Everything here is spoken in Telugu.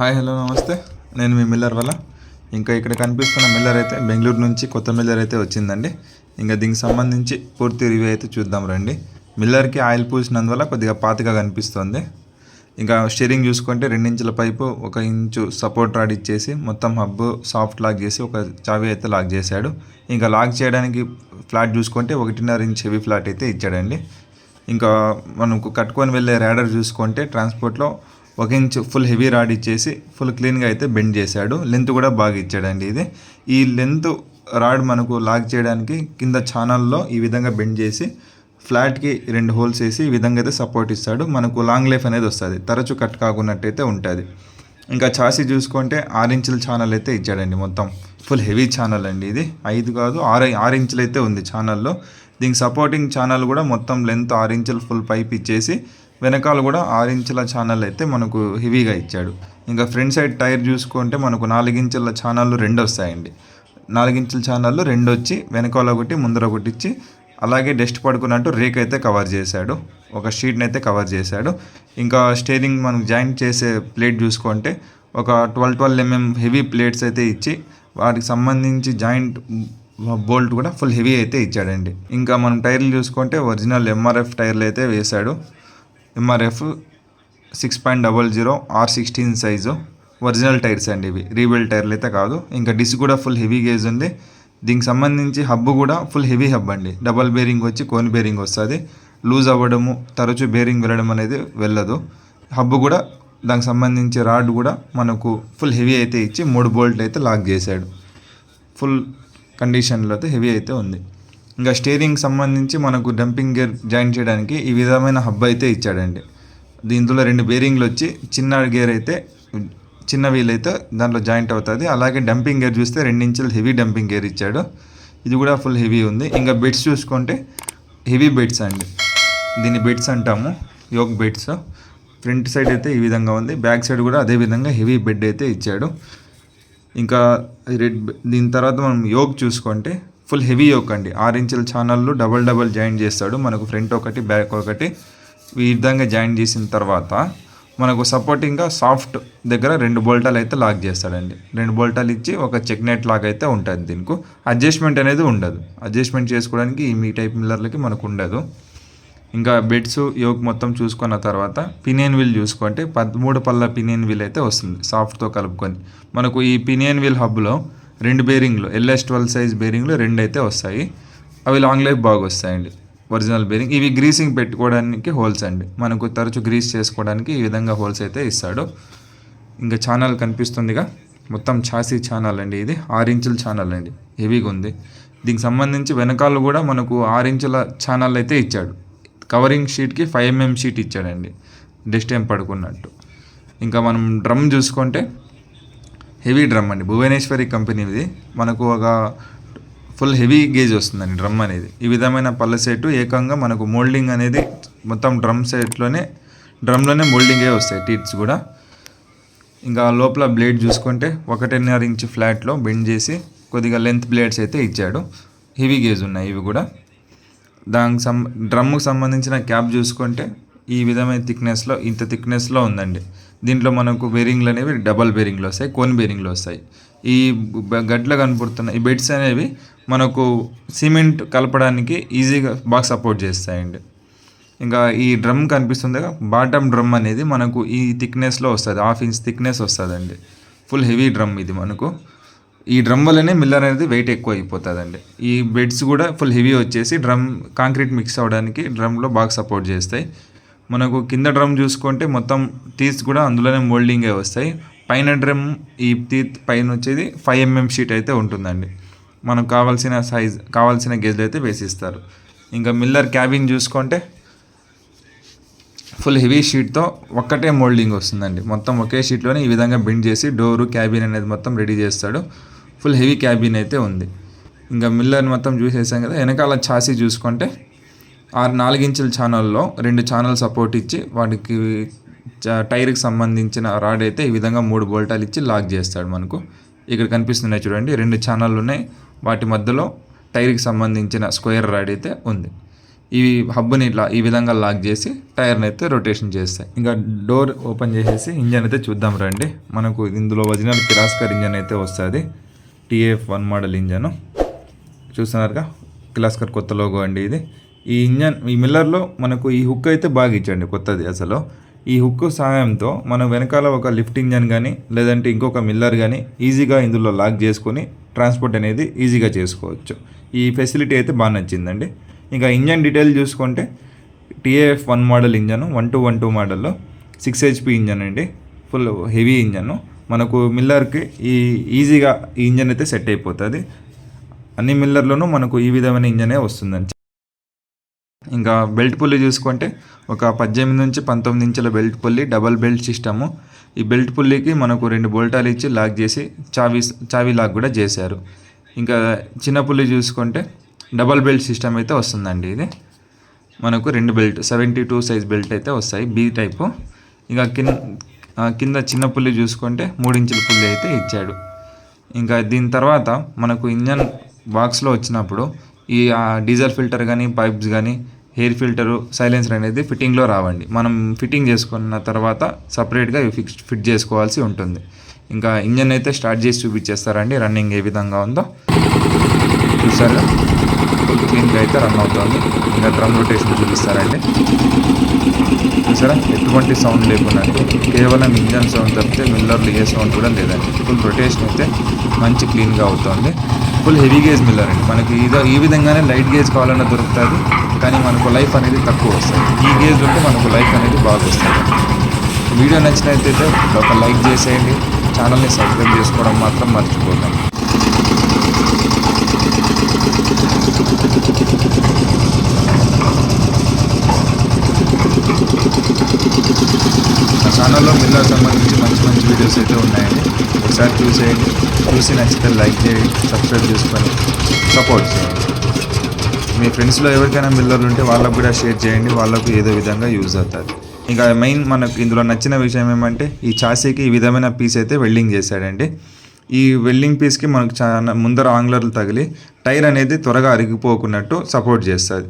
హాయ్ హలో నమస్తే. నేను మీ మిల్లర్ వల్ల ఇంకా ఇక్కడ కనిపిస్తున్న మిల్లర్ అయితే బెంగళూరు నుంచి కొత్త మిల్లర్ అయితే వచ్చిందండి. ఇంకా దీనికి సంబంధించి పూర్తి రివ్యూ అయితే చూద్దాం రండి. మిల్లర్కి ఆయిల్ పూసినందువల్ల కొద్దిగా పాతగా కనిపిస్తుంది. ఇంకా స్టీరింగ్ చూసుకుంటే రెండించుల పైపు ఒక ఇంచు సపోర్ట్ రాడ్ ఇచ్చేసి మొత్తం హబ్ సాఫ్ట్ లాక్ చేసి ఒక చావి అయితే లాక్ చేశాడు. ఇంకా లాక్ చేయడానికి ఫ్లాట్ చూసుకుంటే ఒకటిన్నర ఇంచ్ హెవీ ఫ్లాట్ అయితే ఇచ్చాడండి. ఇంకా మనకు కట్టుకొని వెళ్ళే ర్యాడర్ చూసుకుంటే ట్రాన్స్పోర్ట్లో ఒక ఇంచ్ ఫుల్ హెవీ రాడ్ ఇచ్చేసి ఫుల్ క్లీన్గా అయితే బెండ్ చేశాడు. లెంత్ కూడా బాగా ఇచ్చాడండి ఇది. ఈ లెంత్ రాడ్ మనకు లాక్ చేయడానికి కింద ఛానల్లో ఈ విధంగా బెండ్ చేసి ఫ్లాట్కి రెండు హోల్స్ వేసి ఈ విధంగా అయితే సపోర్ట్ ఇస్తాడు. మనకు లాంగ్ లైఫ్ అనేది వస్తుంది. తరచు కట్ కాకున్నట్టయితే ఉంటుంది. ఇంకా చాసీ చూసుకుంటే ఆరు ఇంచుల ఛానల్ అయితే ఇచ్చాడండి మొత్తం. ఫుల్ హెవీ ఛానల్ అండి ఇది. ఐదు కాదు ఆరు ఆరు ఇంచులు అయితే ఉంది ఛానల్లో దీనికి సపోర్టింగ్ ఛానల్ కూడా మొత్తం లెంత్ ఆరు ఇంచుల ఫుల్ పైప్ ఇచ్చేసి వెనకాల కూడా ఆరు ఇంచుల ఛానల్ అయితే మనకు హెవీగా ఇచ్చాడు. ఇంకా ఫ్రంట్ సైడ్ టైర్ చూసుకుంటే మనకు నాలుగించుల ఛానళ్ళు రెండు వస్తాయండి. నాలుగించుల ఛానళ్ళు రెండు వచ్చి వెనకాల ఒకటి ముందర ఒకటి ఇచ్చి అలాగే డస్ట్ పడుకున్నట్టు రేక్ అయితే కవర్ చేశాడు. ఒక షీట్ని అయితే కవర్ చేశాడు. ఇంకా స్టీరింగ్ మనం జాయింట్ చేసే ప్లేట్ చూసుకుంటే ఒక twelve twelve MM heavy plates అయితే ఇచ్చి వాటికి సంబంధించి జాయింట్ బోల్ట్ కూడా ఫుల్ హెవీ అయితే ఇచ్చాడండి. ఇంకా మనం టైర్లు చూసుకుంటే ఒరిజినల్ ఎంఆర్ఎఫ్ టైర్లు అయితే వేశాడు. MRF six point double zero R sixteen size original tyres అండి ఇవి. రీబిల్డ్ టైర్లు అయితే కాదు. ఇంకా డిస్ కూడా ఫుల్ హెవీ గేజ్ ఉంది. దీనికి సంబంధించి హబ్ కూడా ఫుల్ హెవీ హబ్ అండి. డబల్ బేరింగ్ వచ్చి కోన్ బేరింగ్ వస్తుంది. లూజ్ అవ్వడము తరచు బేరింగ్ వెళ్ళడం అనేది వెళ్ళదు. హబ్ కూడా దానికి సంబంధించి రాడ్ కూడా మనకు ఫుల్ హెవీ అయితే ఇచ్చి మూడు బోల్ట్ అయితే లాక్ చేశాడు. ఫుల్ కండిషన్లో అయితే హెవీ అయితే ఉంది. ఇంకా స్టీరింగ్ సంబంధించి మనకు డంపింగ్ గేర్ జాయిన్ చేయడానికి ఈ విధమైన హబ్ అయితే ఇచ్చాడండి. దీంట్లో రెండు బేరింగ్లు వచ్చి చిన్న గేర్ అయితే చిన్న వీల్ అయితే దాంట్లో జాయింట్ అవుతుంది. అలాగే డంపింగ్ గేర్ చూస్తే రెండించులు హెవీ డంపింగ్ గేర్ ఇచ్చాడు. ఇది కూడా ఫుల్ హెవీ ఉంది. ఇంకా బెడ్స్ చూసుకుంటే హెవీ బెడ్స్ అండి. దీన్ని బెడ్స్ అంటాము. యోగ్ బెడ్స్. ఫ్రంట్ సైడ్ అయితే ఈ విధంగా ఉంది. బ్యాక్ సైడ్ కూడా అదే విధంగా హెవీ బెడ్ అయితే ఇచ్చాడు. ఇంకా రెడ్ దీని తర్వాత మనం యోగ్ చూసుకుంటే ఫుల్ హెవీ యోక్ అండి. ఆరు ఇంచుల ఛానల్లో డబల్ డబల్ జాయిన్ చేస్తాడు. మనకు ఫ్రంట్ ఒకటి బ్యాక్ ఒకటి. ఈ విధంగా జాయిన్ చేసిన తర్వాత మనకు సపోర్టింగ్గా సాఫ్ట్ దగ్గర రెండు బోల్టాలు అయితే లాక్ చేస్తాడండి. రెండు బోల్టాలు ఇచ్చి ఒక చెక్ నెట్ లాక్ అయితే ఉంటుంది దీనికి. అడ్జస్ట్మెంట్ అనేది ఉండదు. అడ్జస్ట్మెంట్ చేసుకోవడానికి ఈ మీ టైప్ మిల్లర్లకి మనకు ఉండదు. ఇంకా బెడ్స్ యోక్ మొత్తం చూసుకున్న తర్వాత పినియన్ వీల్ చూసుకుంటే పదమూడు పళ్ళ పినియన్ వీల్ అయితే వస్తుంది సాఫ్ట్తో కలుపుకొని. మనకు ఈ పినియన్ వీల్ హబ్లో రెండు బేరింగ్లు ఎల్ఎస్ ట్వెల్వ్ సైజ్ బేరింగ్లు రెండు అయితే వస్తాయి. అవి లాంగ్ లైఫ్ బాగా వస్తాయండి ఒరిజినల్ బేరింగ్. ఇవి గ్రీసింగ్ పెట్టుకోవడానికి హోల్స్ అండి. మనకు తరచు గ్రీస్ చేసుకోవడానికి ఈ విధంగా హోల్స్ అయితే ఇస్తాడు. ఇంకా ఛానల్ కనిపిస్తుందిగా మొత్తం ఛాసీ ఛానల్ అండి ఇది ఆరు ఇంచుల ఛానల్ అండి హెవీగా ఉంది. దీనికి సంబంధించి వెనకాల కూడా మనకు ఆరు ఇంచుల ఛానల్ అయితే ఇచ్చాడు. కవరింగ్ షీట్కి ఫైవ్ ఎంఎం షీట్ ఇచ్చాడండి. డస్ట్ ఏం పడుకున్నట్టు. ఇంకా మనం డ్రమ్ చూసుకుంటే హెవీ డ్రమ్ అండి. భువనేశ్వరి కంపెనీది మనకు ఒక ఫుల్ హెవీ గేజ్ వస్తుందండి డ్రమ్ అనేది. ఈ విధమైన పళ్ళ సెట్ ఏకంగా మనకు మోల్డింగ్ అనేది మొత్తం డ్రమ్ సెట్లోనే డ్రమ్లోనే మోల్డింగే వస్తాయి టీట్స్ కూడా. ఇంకా లోపల బ్లేడ్ చూసుకుంటే ఒకటిన్నర ఇంచ్ ఫ్లాట్లో బెండ్ చేసి కొద్దిగా లెంత్ బ్లేడ్స్ అయితే ఇచ్చాడు. హెవీ గేజ్ ఉన్నాయి ఇవి కూడా. దానికి సం డ్రమ్కి సంబంధించిన క్యాప్ చూసుకుంటే ఈ విధమైన థిక్నెస్లో ఇంత థిక్నెస్లో ఉందండి. దీంట్లో మనకు బేరింగ్లు అనేవి డబల్ బేరింగ్లు వస్తాయి కోన్ బేరింగ్లు వస్తాయి. ఈ గడ్లు కనపడుతున్న ఈ బెడ్స్ అనేవి మనకు సిమెంట్ కలపడానికి ఈజీగా బాగా సపోర్ట్ చేస్తాయండి. ఇంకా ఈ డ్రమ్ కనిపిస్తుంది బాటమ్ డ్రమ్ అనేది మనకు ఈ థిక్నెస్లో వస్తుంది హాఫ్ ఇంచ్ థిక్నెస్ వస్తుందండి. ఫుల్ హెవీ డ్రమ్ ఇది మనకు. ఈ డ్రమ్ వల్లనే మిల్లర్ అనేది వెయిట్ ఎక్కువ అయిపోతుందండి ఈ బెడ్స్ కూడా ఫుల్ హెవీ వచ్చేసి డ్రమ్ కాంక్రీట్ మిక్స్ అవ్వడానికి డ్రమ్లో బాగా సపోర్ట్ చేస్తాయి. మనకు కింద డ్రమ్ చూసుకుంటే మొత్తం టీత్స్ కూడా అందులోనే మోల్డింగే వస్తాయి. పైన డ్రమ్ ఈ టీత్ పైన వచ్చేది ఫైవ్ ఎంఎం షీట్ అయితే ఉంటుందండి. మనకు కావాల్సిన సైజ్ కావాల్సిన గేజ్లు అయితే వేసిస్తారు. ఇంకా మిల్లర్ క్యాబిన్ చూసుకుంటే ఫుల్ హెవీ షీట్తో ఒక్కటే మోల్డింగ్ వస్తుందండి. మొత్తం ఒకే షీట్లోనే ఈ విధంగా బిండ్ చేసి డోరు క్యాబిన్ అనేది మొత్తం రెడీ చేస్తాడు. ఫుల్ హెవీ క్యాబిన్ అయితే ఉంది. ఇంకా మిల్లర్ మొత్తం చూసేసాం కదా వెనకాల ఛాసీ చూసుకుంటే ఆరు నాలుగించుల ఛానల్లో రెండు ఛానల్ సపోర్ట్ ఇచ్చి వాటికి టైర్కి సంబంధించిన రాడ్ అయితే ఈ విధంగా మూడు బోల్టాలు ఇచ్చి లాక్ చేస్తాడు మనకు. ఇక్కడ కనిపిస్తున్నాయి చూడండి రెండు ఛానళ్ళు ఉన్నాయి. వాటి మధ్యలో టైర్కి సంబంధించిన స్క్వేర్ రాడ్ అయితే ఉంది. ఈ హబ్బుని ఇట్లా ఈ విధంగా లాక్ చేసి టైర్ని అయితే రొటేషన్ చేస్తాయి. ఇంకా డోర్ ఓపెన్ చేసేసి ఇంజన్ అయితే చూద్దాం రండి. మనకు ఇందులో ఒరిజినల్ కిరాస్కర్ ఇంజన్ అయితే వస్తుంది. TF one model engine. చూస్తున్నారుగా? కిలాస్కర్ కొత్త లోగో అండి ఇది. ఈ ఇంజన్ ఈ మిల్లర్లో మనకు ఈ హుక్ అయితే బాగా ఇచ్చండి కొత్తది అసలు. ఈ హుక్ సహాయంతో మనం వెనకాల ఒక లిఫ్ట్ ఇంజన్ కానీ లేదంటే ఇంకొక మిల్లర్ కానీ ఈజీగా ఇందులో లాక్ చేసుకొని ట్రాన్స్పోర్ట్ అనేది ఈజీగా చేసుకోవచ్చు. ఈ ఫెసిలిటీ అయితే బాగా నచ్చిందండి. ఇంకా ఇంజన్ డీటెయిల్ చూసుకుంటే TAF one model engine one two one two మోడల్లో. సిక్స్ హెచ్పి ఇంజన్ అండి. Full heavy engine. మనకు మిల్లర్కి ఈ ఈజీగా ఈ ఇంజన్ అయితే సెట్ అయిపోతుంది. అన్ని మిల్లర్లోనూ మనకు ఈ విధమైన ఇంజనే వస్తుందండి. ఇంకా బెల్ట్ పుల్లి చూసుకుంటే ఒక పద్దెనిమిది నుంచి పంతొమ్మిది ఇంచుల belt pulley double belt system. ఈ బెల్ట్ పుల్లికి మనకు రెండు బోల్టాలు ఇచ్చి లాక్ చేసి చావి చావి లాక్ కూడా చేశారు. ఇంకా చిన్న పుల్లి చూసుకుంటే డబల్ బెల్ట్ సిస్టమ్ అయితే వస్తుందండి ఇది. మనకు రెండు belt seventy two size belt అయితే వస్తాయి బీ టైపు. ఇంకా కింద కింద చిన్న పుల్లి చూసుకుంటే మూడించుల పుల్లి అయితే ఇచ్చాడు. ఇంకా దీని తర్వాత మనకు ఇంజన్ బాక్స్లో వచ్చినప్పుడు ఈ డీజిల్ ఫిల్టర్ కానీ పైప్స్ కానీ ఎయిర్ ఫిల్టరు సైలెన్సర్ అనేది ఫిట్టింగ్లో రావండి. మనం ఫిట్టింగ్ చేసుకున్న తర్వాత సపరేట్గా ఫిక్స్ ఫిట్ చేసుకోవాల్సి ఉంటుంది. ఇంకా ఇంజన్ అయితే స్టార్ట్ చేసి చూపించేస్తారండి. రన్నింగ్ ఏ విధంగా ఉందో. చూసారుగా ఫుల్ క్లీన్గా అయితే రన్ అవుతుంది. ఇంకా డ్రమ్ రొటేషన్ చూపిస్తారండి. చూసారా? ఎటువంటి సౌండ్ లేకుండా కేవలం ఇంజన్ సౌండ్ తప్పితే మిల్లర్లు ఏ సౌండ్ కూడా లేదండి. ఫుల్ రొటేషన్ అయితే మంచి క్లీన్గా అవుతుంది. ఫుల్ హెవీ గేజ్ మిల్లర్ అండి. మనకి ఇదో ఈ విధంగానే లైట్ గేజ్ కావాలన్నా దొరుకుతుంది. కానీ మనకు లైఫ్ అనేది తక్కువ వస్తుంది. ఈ గేజ్ ఉంటే మనకు లైఫ్ అనేది బాగా వస్తుంది. వీడియో నచ్చినట్లయితే ఒక లైక్ చేసేయండి. ఛానల్ని సబ్స్క్రైబ్ చేసుకోవడం మాత్రం మర్చిపోకండి. ఛానల్లో మిల్లా సంబంధించి మంచి మంచి వీడియోస్ అయితే ఉన్నాయండి. ఒకసారి చూసేయండి. చూసి నచ్చితే లైక్ చేయండి సబ్స్క్రైబ్ చేసుకొని సపోర్ట్ చేయండి. మీ ఫ్రెండ్స్లో ఎవరికైనా మిల్లర్లు ఉంటే వాళ్ళకు కూడా షేర్ చేయండి. వాళ్ళకు ఏదో విధంగా యూజ్ అవుతుంది. ఇంకా మెయిన్ మనకు ఇందులో నచ్చిన విషయం ఏమంటే ఈ చాసీకి ఈ విధమైన పీస్ అయితే వెల్డింగ్ చేశాడండి. ఈ వెల్డింగ్ పీస్కి మనకు చాలా ముందర ఆంగ్లర్లు తగిలి టైర్ అనేది త్వరగా అరిగిపోకున్నట్టు సపోర్ట్ చేస్తుంది.